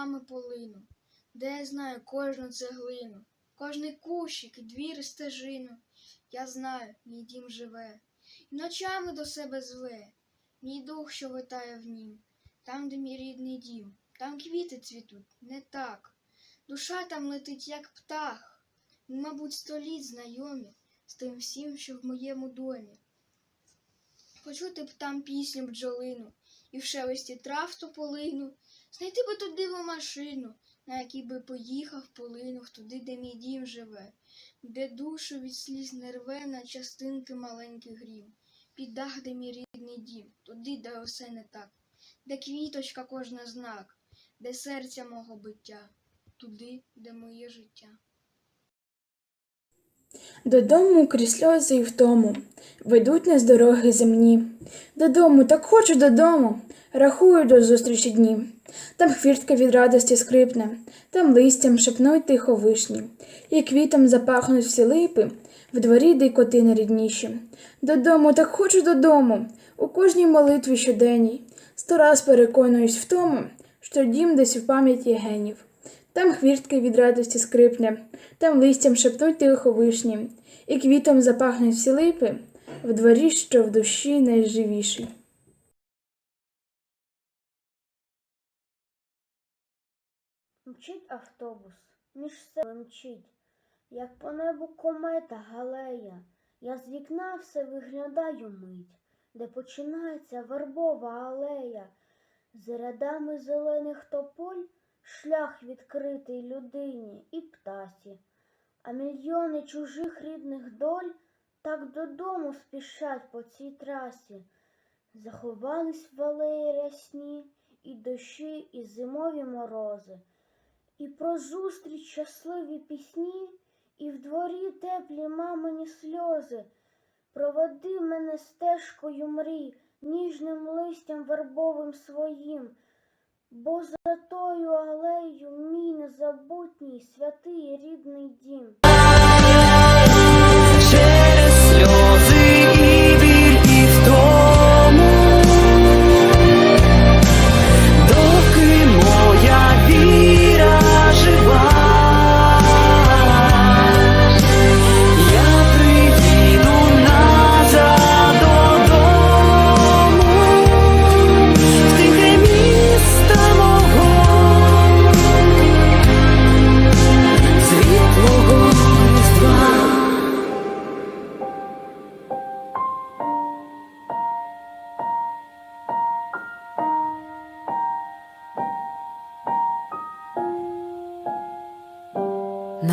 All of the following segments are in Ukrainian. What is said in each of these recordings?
думками полину, де я знаю кожну цеглину, кожний кущик, і двір і стежину. Я знаю, мій дім живе, і ночами до себе зве, мій дух, що витає в нім, там, де мій рідний дім, там квіти цвітуть, не так. Душа там летить, як птах. Ми, мабуть, століть знайомі з тим всім, що в моєму домі. Почути б там пісню бджолину і в шелесті трав тополину, знайти би ту диву машину, на якій би поїхав, полинув туди, де мій дім живе, де душу від сліз не рве на частинки маленький грім, під дах, де мій рідний дім, туди, де усе не так, де квіточка кожна знак, де серця мого биття, туди, де моє життя. Додому крізь сльози і втому ведуть нас дороги земні. Додому, так хочу додому, рахую до зустрічі дні. Там хвіртка від радості скрипне, там листям шепнуть тихо вишні, і квітом запахнуть всі липи, в дворі дикоти найрідніші. Додому, так хочу додому, у кожній молитві щоденній. Сто раз переконуюсь в тому, що дім десь у пам'яті генів. Там хвіртки від радості скрипне, там листям шепнуть тихо вишні, і квітом запахнуть всі липи, в дворі, що в душі найживіший. Мчить автобус, між себе мчить, як по небу комета галея. Я з вікна все виглядаю мить, де починається вербова алея. З рядами зелених тополь шлях відкритий людині і птасі, а мільйони чужих рідних доль так додому спішать по цій трасі. Заховались в рясні і дощі, і зимові морози. І про зустріч щасливі пісні, і в дворі теплі мамині сльози. Проведи мене стежкою мрій, ніжним листям вербовим своїм, бо за тою алею мій незабутній святий рідний дім. через сльози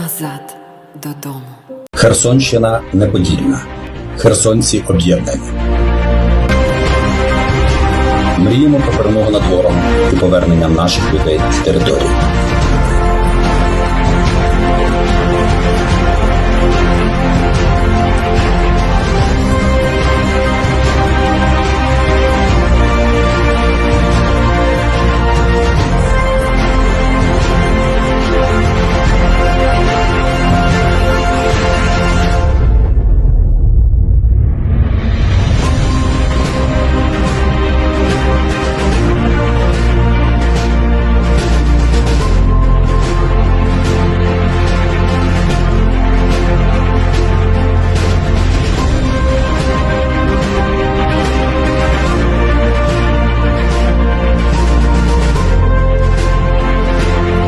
назад додому. Херсонщина неподільна. Херсонці об'єднані. Мріємо про перемогу над ворогом і повернення наших людей з території.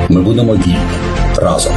Ми будемо вільні разом.